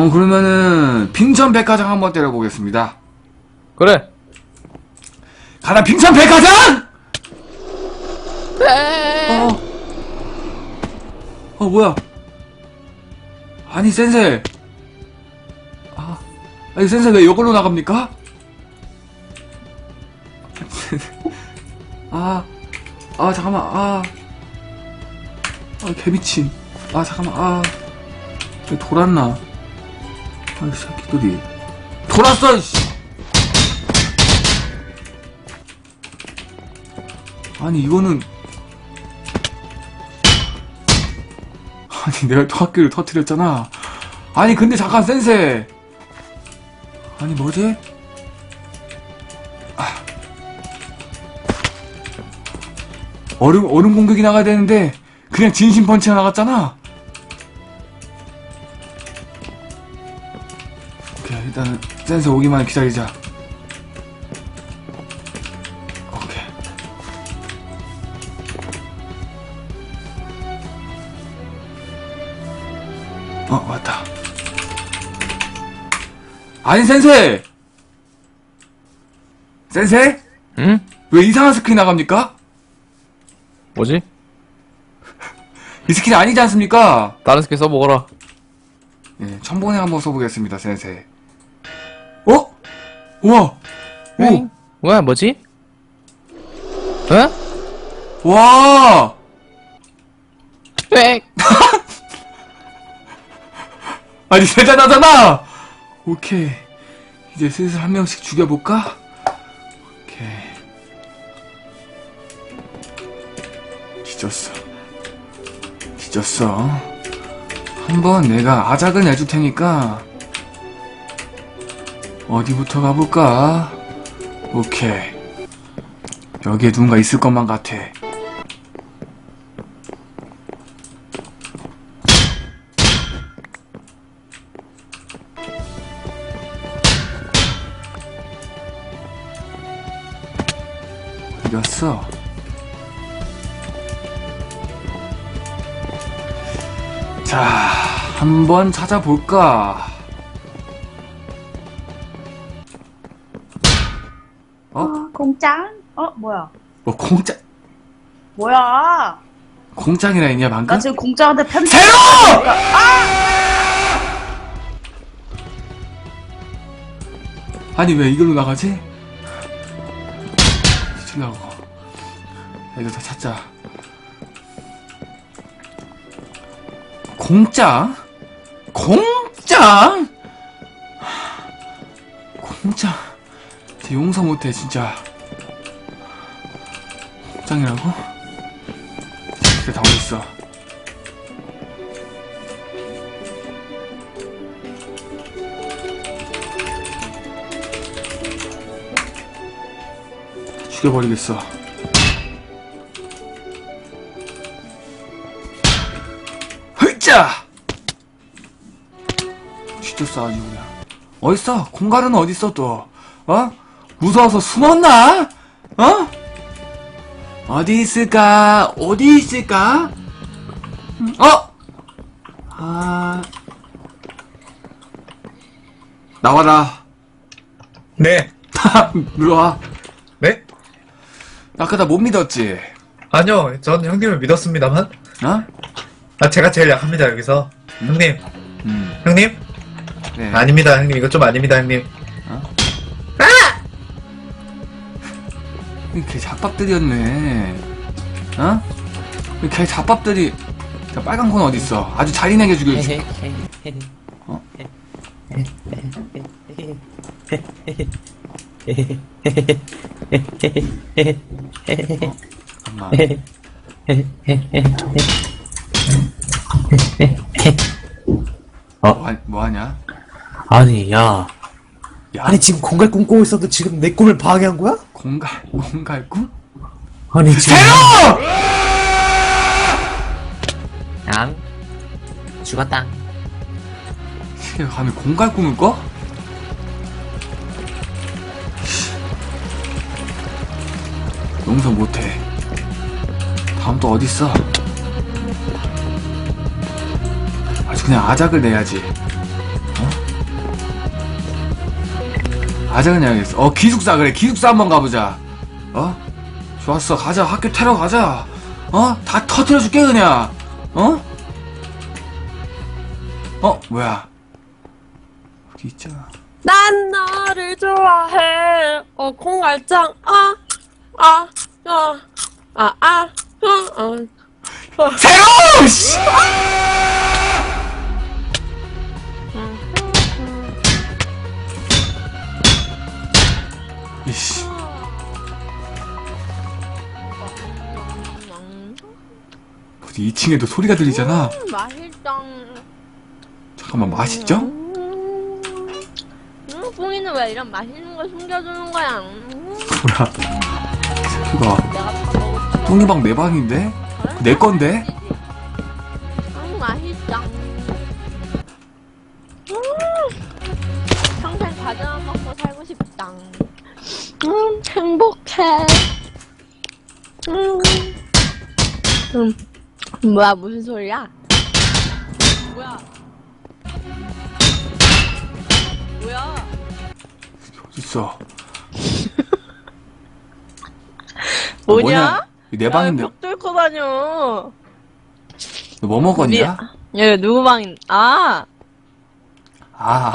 어, 그러면은, 빙천 백화장 한번 때려보겠습니다. 그래. 가라, 빙천 백화장! 어. 어, 뭐야. 아니, 센세. 아, 아니, 센세 왜 이걸로 나갑니까? 아, 아, 잠깐만, 아. 아, 개미친. 아, 잠깐만, 아. 왜 돌았나? 아, 이 새끼들이. 돌았어, 씨! 아니, 이거는. 아니, 내가 또 학교를 터뜨렸잖아. 아니, 근데 잠깐, 센세. 아니, 뭐지? 아. 얼음, 얼음 공격이 나가야 되는데, 그냥 진심 펀치가 나갔잖아. 일단은, 센세 오기만 기다리자. 오케이. 어, 왔다. 아니, 센세! 센세? 응? 왜 이상한 스크린 나갑니까? 뭐지? 이 스크린 아니지 않습니까? 다른 스킬 써보거라. 예, 천번에 한번 써보겠습니다, 센세. 어? 우와! 오! 응? 뭐야, 뭐지? 어? 와! 백! 아니, 대단하잖아! 오케이. 이제 슬슬 한 명씩 죽여볼까? 오케이. 뒤졌어. 뒤졌어. 한번 내가 아작을 내줄 테니까, 어디부터 가볼까? 오케이. 여기에 누군가 있을 것만 같아. 어디갔어? 자, 한번 찾아볼까? 공짱? 어, 뭐야? 뭐 공짜 뭐야? 공장이라 했냐 방금? 나 지금 공짱한테 편지. 새로! 아니 왜 이걸로 나가지? 치려고 애들 다 찾자 공장? 공장? 공장 쟤 용서 못해 진짜 공장이라고? 그게 다 어딨어 죽여버리겠어. 헐짜! 뒤졌어, 아주 그냥. 어딨어? 공갈은 어딨어, 또? 어? 무서워서 숨었나? 어? 어디 있을까? 어디 있을까? 음, 어? 아. 나와라. 네. 들어와. 네? 아까 나 못 믿었지? 아니요, 전 형님을 믿었습니다만. 어? 아, 제가 제일 약합니다, 여기서. 형님, 음. 형님? 네. 아닙니다, 형님. 이거 좀 아닙니다, 형님. 개 잡밥들이었네. 어? 이개 잡밥들이. 자, 빨간 건 어딨어? 아주 잔인하게 죽여줘. 어? 어? 잠깐만. 어? 뭐, 하, 뭐? 아니 야 야, 아니 지금 공갈 꿈 꾸고 있어도 지금 내 꿈을 방해한 거야? 공갈, 공갈 꿈? 아니 지금 세로! 양 죽었다 쟤 감히 공갈 꿈을 꿔? 용서 못해. 다음 또 어딨어? 아주 그냥 아작을 내야지. 아장은양이었어. 어, 기숙사, 그래. 기숙사 한번 가보자. 어? 좋았어. 가자. 학교 테러 가자. 어? 다 터트려 줄게, 그냥. 어? 어, 뭐야. 여기 있잖아. 난 너를 좋아해. 어, 콩갈장, 아, 아, 아, 아, 아, 아, 아. 새로! 씨! 2층에도 소리가 들리잖아. 음, 맛있다. 잠깐만, 맛있죠? 음, 음, 뿡이는 왜 이런 맛있는 걸 숨겨주는 거야? 음, 뭐야. 새끼가. 내가 다 먹었지. 똥이방 내 방인데? 내 건데? 음, 맛있다. 음, 평생 과자만 먹고 살고 싶다. 음, 행복해. 음, 음, 뭐야, 무슨 소리야? 뭐야? 뭐야? 어딨어? 뭐냐? 내 방인데. 벽 뚫고 다녀. 너 뭐 먹었냐? 얘 누구 방인? 아, 아,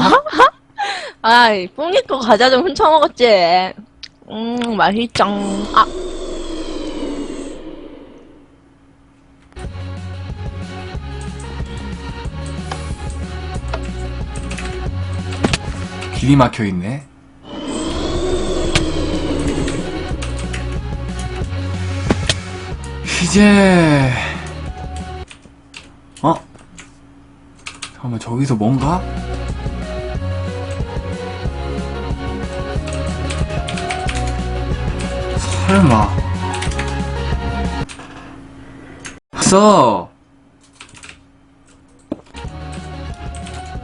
아, 뿡이 거 과자 좀 훔쳐 먹었지. 음, 맛있짱. 아, 길이 막혀 있네. 이제 어? 잠깐만 저기서 뭔가? 설마 왔어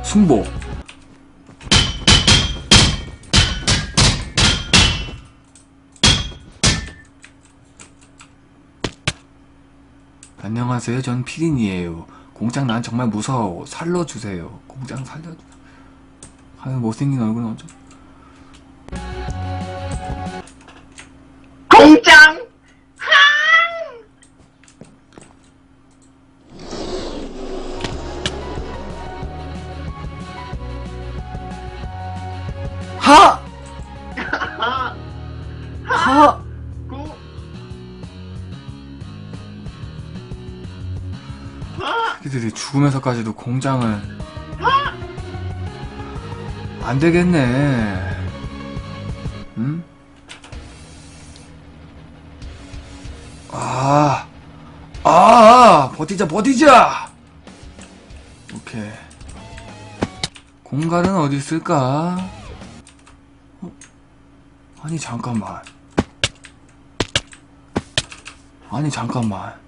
승복 안녕하세요. 전 피린이에요. 공장 난 정말 무서워. 살려주세요. 공장 살려주. 과연 못생긴 얼굴은 어쩌? 새끼들이 죽으면서까지도 공장을 안 되겠네. 응? 아, 아, 버티자, 버티자! 오케이. 공간은 어디 있을까? 어? 아니, 잠깐만. 아니, 잠깐만.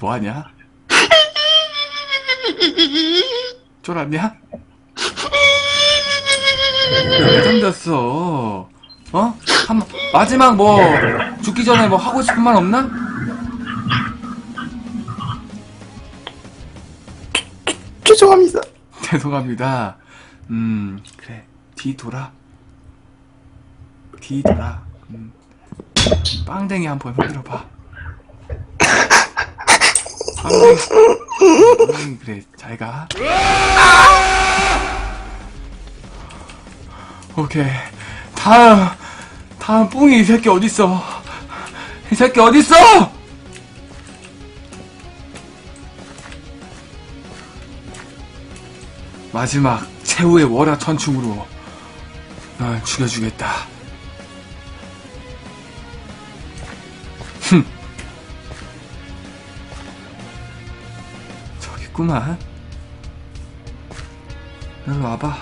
뭐하냐? 쫄았냐? 왜 잠겼어? 어? 한, 마지막 뭐, 죽기 전에 뭐 하고 싶은 말 없나? 죄송합니다. 죄송합니다. 음, 그래. 뒤 돌아. 뒤 돌아. 음. 빵댕이 한번 흔들어봐. 빵댕이, 그래. 잘 가. 오케이. 다음. 다음 뿡이 이 새끼 어딨어? 이 새끼 어딨어? 마지막 최후의 월화 천충으로 널 죽여주겠다. 있구만. 일로 와봐.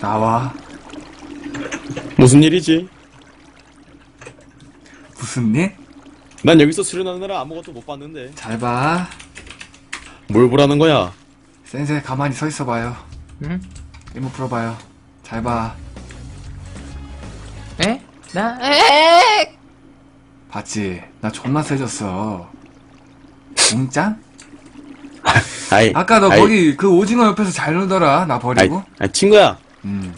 나와. 무슨 일이지? 무슨 일? 난 여기서 수련하느라 아무것도 못 봤는데 잘 봐. 뭘 보라는 거야? 센세 가만히 서 있어봐요. 응? 이모 풀어봐요. 잘 봐. 에? 나, 에ek! 봤지? 나 존나 세졌어. 웅짱? 아이, 아까 너 아이, 거기 그 오징어 옆에서 잘 놀더라. 나 버리고. 아이, 친구야. 음,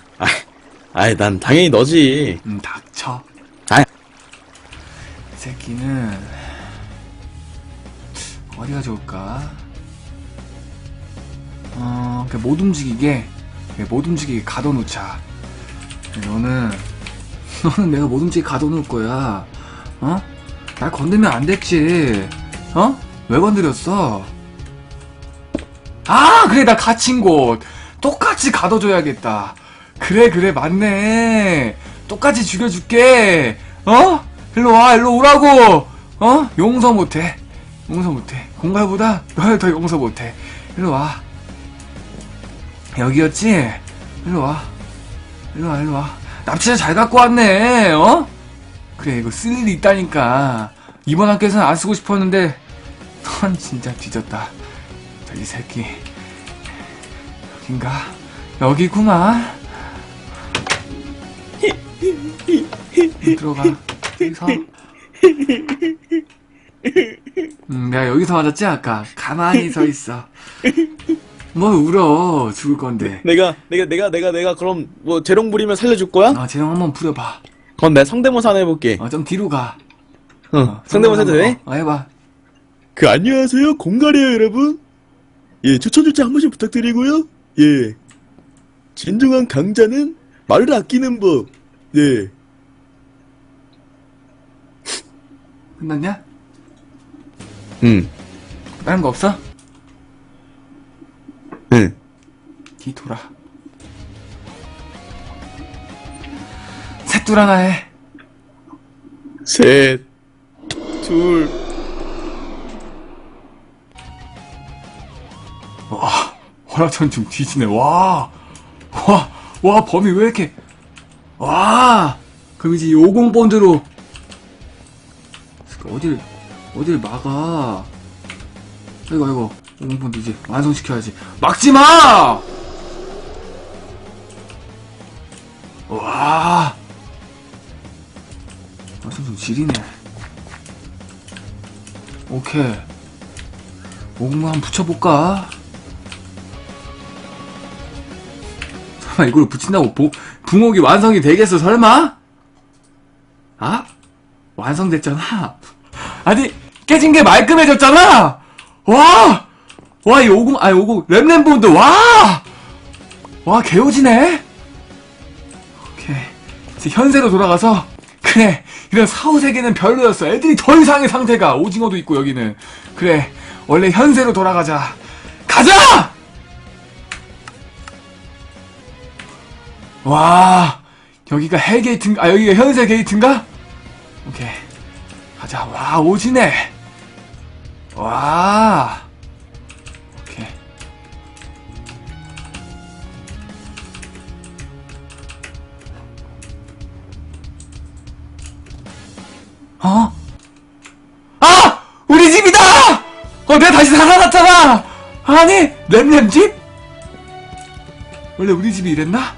아이, 난 당연히 너지. 음, 닥쳐. 아이. 이 새끼는 어디가 좋을까? 어, 그못 움직이게, 그못 움직이게 가둬놓자. 너는 너는 내가 못 움직이게 가둬놓을 거야. 어? 날 건들면 안 됐지. 어? 왜 건드렸어? 아, 그래, 나 갇힌 곳. 똑같이 가둬줘야겠다. 그래, 그래, 맞네. 똑같이 죽여줄게. 어? 일로 와, 일로 오라고. 어? 용서 못해. 용서 못해. 공갈보다 너를 더 용서 못해. 일로 와. 여기였지? 일로 와. 일로 와, 일로 와. 납치자 잘 갖고 왔네, 어? 그래, 이거 쓸 일이 있다니까. 이번 학교에서는 안 쓰고 싶었는데, 넌 진짜 뒤졌다. 저기 새끼. 여긴가? 여기구만. 들어가. 여기서. 음, 내가 여기서 맞았지, 아까. 가만히 서 있어. 뭐 울어. 죽을 건데. 내가, 내가, 내가, 내가, 내가 그럼 뭐 재롱 부리면 살려줄 거야? 아, 재롱 한번 부려봐. 그럼 내가 성대모사 하나 해볼게. 어, 좀 뒤로 가. 응, 어, 성대모사 해도 돼? 어, 해봐. 그 안녕하세요 공갈이에요 여러분 예 추천 줄자 한 번씩 부탁드리고요 예 진정한 강자는 말을 아끼는 법네 끝났냐? 음, 다른 거 없어? 응. 뒤 돌아. 셋둘 하나 해. 셋, 둘, 와, 허락천중 뒤지네. 와, 와, 와, 범위 왜 이렇게. 와, 그럼 이제 50본드로. 어딜, 어딜 막아. 아이고, 아이고. 50본드 이제 완성시켜야지. 막지 마! 와. 아, 좀 지리네. 오케이. 50만 한번 붙여볼까? 설마 이걸 붙인다고 보, 붕옥이 완성이 되겠어 설마? 아? 완성됐잖아 아니 깨진 게 말끔해졌잖아 와! 와이 오공 아니 오공 랩램본드 와! 와 개오지네? 오케이. 이제 현세로 돌아가서 그래 이런 사후세계는 별로였어. 애들이 더 이상의 상태가 오징어도 있고 여기는. 그래 원래 현세로 돌아가자. 가자! 와 여기가 헬게이트 아 여기가 현세 게이트인가? 오케이. 가자. 와 오지네. 와 어? 아! 우리 집이다! 어 내가 다시 살아났잖아! 아니 램램 집? 원래 우리 집이 이랬나?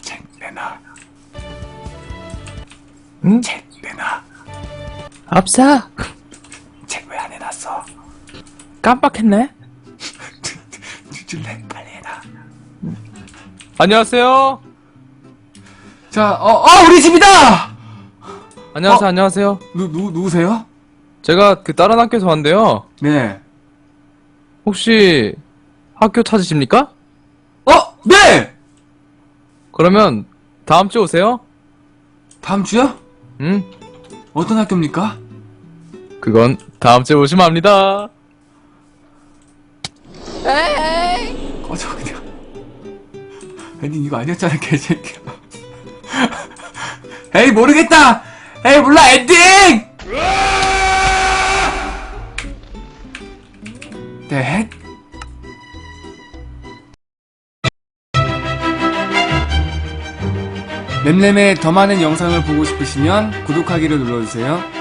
책 내놔. 응? 책 내놔. 없어. 책 왜 안 해놨어? 깜빡했네. 줄래? 빨리 해놔. 안녕하세요. 자, 어, 어, 우리 집이다! 안녕하세요, 어? 안녕하세요. 누, 누, 누구세요? 제가 그 다른 학교에서 왔는데요. 네. 혹시 학교 찾으십니까? 어, 네! 그러면 다음 주에 오세요. 다음 주요? 음, 어떤 학교입니까? 그건 다음 주에 오시면 합니다. 꺼져, 그냥. 엔딩 이거 아니었잖아, 개새끼야. 에이, 모르겠다! 에이, 몰라, 엔딩! 네. 램램의 더 많은 영상을 보고 싶으시면 구독하기를 눌러주세요.